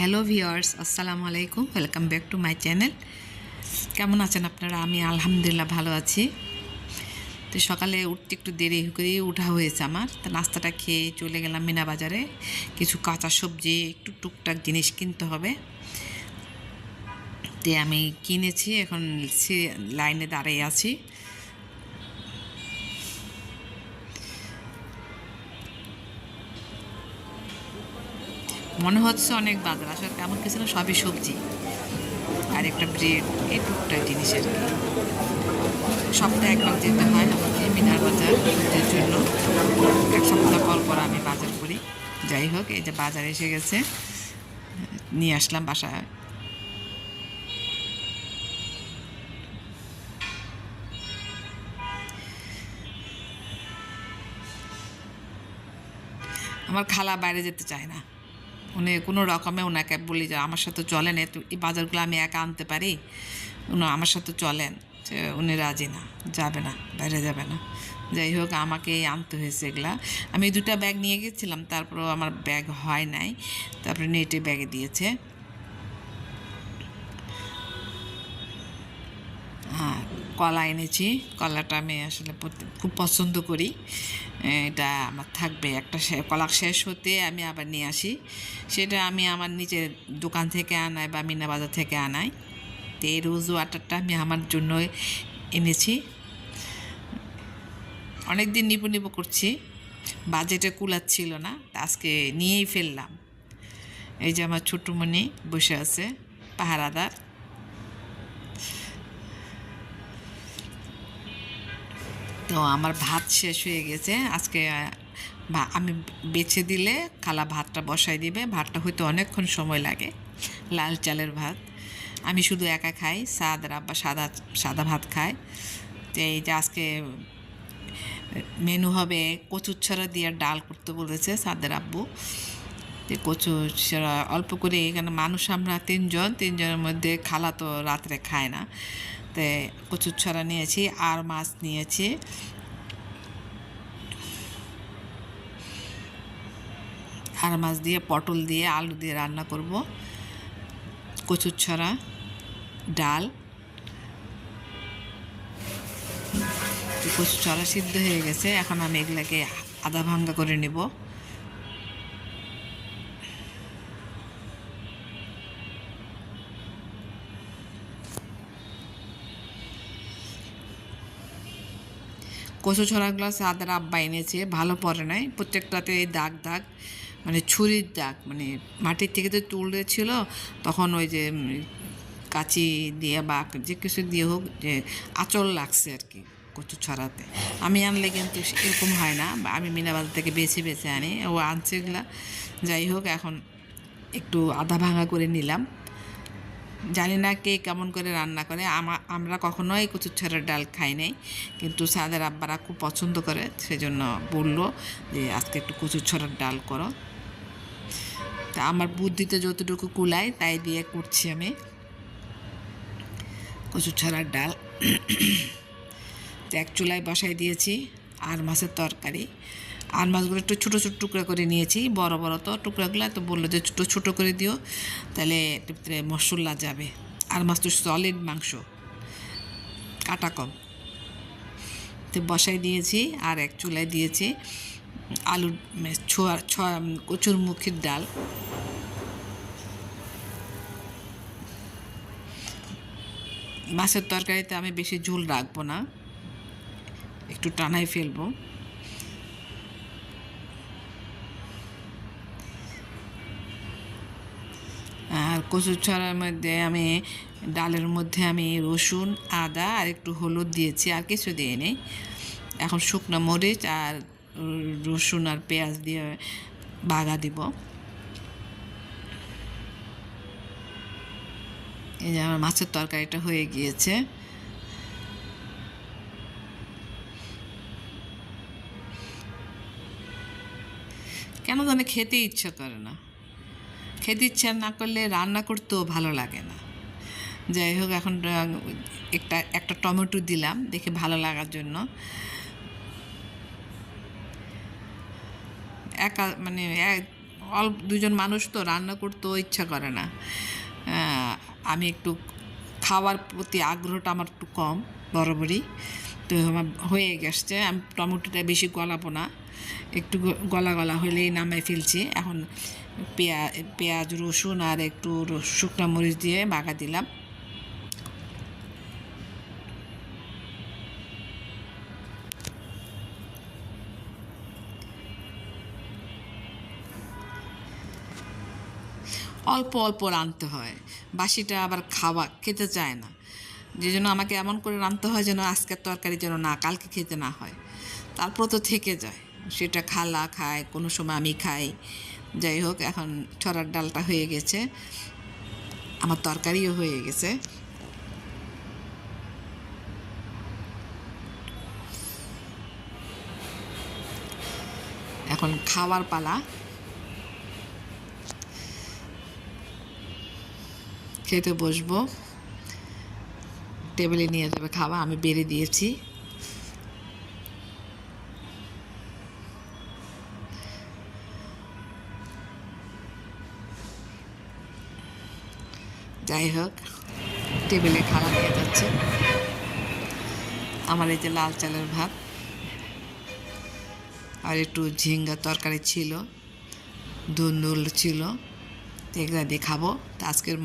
Hello viewers আসসালামু আলাইকুম, welcome back to my channel. কেমন আছেন আপনারা? আমি আলহামদুলিল্লাহ ভালো আছি। তো সকালে উঠতে একটু দেরি করে উঠা হয়েছে আমার। তো নাস্তাটা খেয়ে চলে গেলাম মিনা বাজারে। কিছু কাঁচা সবজি, একটু টুকটাক জিনিস কিনতে হবে। তে আমি কিনেছি, এখন লাইনে দাঁড়িয়ে আছি। মনে হচ্ছে অনেক বাজার। আসলে তেমন কিছু না, সবই সবজি। আর একটা ব্রেড এই টুকটাক জিনিস আর কি। সপ্তাহে একবার যেতে হয় আমাকে মিনার বাজার সবজির জন্য। এক সপ্তাহ পর পর আমি বাজার করি। যাই হোক, এই যে বাজার এসে গেছে। নিয়ে আসলাম বাসায়। আমার খালা বাইরে যেতে চায় না। উনি কোনো রকমে ওনাকে বলি যে, আমার সাথে চলেন এই বাজারগুলো আমি একা আনতে পারি? উনি আমার সাথে চলেন, যে উনি রাজি না, যাবে না, বাইরে যাবে না। যাই হোক, আমাকে আনতে হয়েছে এগুলা। আমি দুটা ব্যাগ নিয়ে গেছিলাম, তারপরেও আমার ব্যাগ হয় নাই। তারপরে নেটে ব্যাগে দিয়েছে। কলা এনেছি। কলাটা আমি আসলে খুব পছন্দ করি। এটা আমার থাকবে। একটা কলা শেষ হতে আমি আবার নিয়ে আসি। সেটা আমি আমার নিজের দোকান থেকে আনাই বা মিনা বাজার থেকে আনাই। তো এই রোজ ওয়াটারটা আমি আমার জন্য এনেছি। অনেক দিন নিবো নিবো করছি। বাজেটে কুলাচ্ছিল না। আজকে নিয়েই ফেললাম। এই যে আমার ছোট্টমণি বসে আছে, পাহারাদার। তো আমার ভাত শেষ হয়ে গেছে। আজকে আমি বেছে দিলে খালা ভাতটা বসাই দিবে। ভাতটা হয়তো অনেকক্ষণ সময় লাগে, লাল চালের ভাত। আমি শুধু একা খাই সাদার আব্বা সাদা সাদা ভাত খায়। তো এই যে আজকে, মেনু হবে কচুর ছড়া দিয়ে ডাল করতে বলেছে সাদের আব্বু। তো কচু ছড়া অল্প করে এখানে মানুষ আমরা তিনজন, তিনজনের মধ্যে খালা তো রাত্রে খায় না। তো কচুর ছড়া নিয়েছি, আর মাছ নিয়েছি। আর মাছ দিয়ে পটল দিয়ে আলু দিয়ে রান্না করব। কচুর ছড়া, ডাল। কচুর ছড়া সিদ্ধ হয়ে গেছে, এখন আমি এগুলাকে আদা ভাঙ্গা করে নেব। কচু ছড়াগুলো সাদার আব্বা এনেছে, ভালো পরে নাই। প্রত্যেকটাতে দাগ দাগ মানে ছুরির দাগ মানে মাটির থেকে তো তুলেছিল তখন ওই যে কাঁচি দিয়ে বা যে কিছু দিয়ে হোক, যে আঁচল লাগছে আর কি কচু ছড়াতে। আমি আনলে কিন্তু এরকম হয় না আমি মিনাবাজার থেকে বেছে বেছে আনি, ও আনছে এগুলা। যাই হোক, এখন একটু আধা ভাঙা করে নিলাম। জানি না কে কেমন করে রান্না করে। আমা, আমরা কখনোই কচুর ছড়ার ডাল খাই নাই। কিন্তু সাদের আব্বারা খুব পছন্দ করে, সেজন্য বলল যে, আজকে একটু কচুর ছড়ার ডাল করো। তা আমার বুদ্ধিতে যতটুকু কুলায়, তাই দিয়ে করছি আমি কচুর ছড়ার ডাল। এক চুলায় বসাই দিয়েছি, আর মাছের তরকারি। আর মাছগুলো একটু ছোটো ছোটো টুকরা করে নিয়েছি, বড় বড় তো টুকরাগুলো তো বলল যে ছোটো ছোটো করে দিও, তাহলে ভিতরে মশলা যাবে। আর মাছ তো সলিড মাংস, কাটা কম। তো বসাই দিয়েছি আর এক চুলায় দিয়েছি আলুর মানে ছোয়া ছোয়া কচুর মুখির ডাল। মাছের তরকারিতে আমি বেশি ঝোল রাখব না, একটু টানাই ফেলব আর কচুর ছড়ার মধ্যে আমি, ডালের মধ্যে আমি রসুন, আদা আর একটু হলুদ দিয়েছি, আর কিছু দিয়ে নেই এখন শুকনো মরিচ আর রসুন আর পেঁয়াজ দিয়ে বাগা দিব। এই যে আমার মাছের তরকারিটা হয়ে গিয়েছে। কেন জানে খেতে ইচ্ছা করে না। খেতে ইচ্ছা না করলে রান্না করতেও ভালো লাগে না। যাই হোক, এখন একটা একটা টমেটো দিলাম, দেখে ভালো লাগার জন্য। একা মানে অল্প, দুজন মানুষ তো রান্না করতেও ইচ্ছা করে না। আমি একটু খাওয়ার প্রতি আগ্রহটা আমার একটু কম, বরাবরই। তো আমার হয়ে গেছে, আমি টমেটোটা বেশি গলাবো না। একটু গলা গলা হলেই নামাই ফেলছি। এখন পেঁয়া, পেঁয়াজ, রসুন আর একটু শুকনো মরিচ দিয়ে মাখা দিলাম। অল্প অল্প রাঁধতে হয়। বাসিটা আবার খাওয়া, খেতে চায় না। যে জন্য আমাকে এমন করে রাঁধতে হয় যেন আজকের তরকারি যেন না, কালকে খেতে না হয়। তারপর তো থেকে যায়। সেটা খালা খায়, কোনো সময় আমি খাই। যাই হোক, এখন ছড়ার ডালটা হয়ে গেছে। আমার তরকারিও হয়ে গেছে। এখন খাওয়ার পালা। খেতে বসবো। টেবিলে নিয়ে যাবে খাওয়া, আমি বেড়ে দিয়েছি। যাই হোক, টেবিলে খাওয়া হয়ে যাচ্ছে। আমার এই যে লাল চালের ভাত আর একটু ঝিঙ্গা তরকারি ছিল দুল ছিল এগুলো দিয়ে খাব। তো আজকের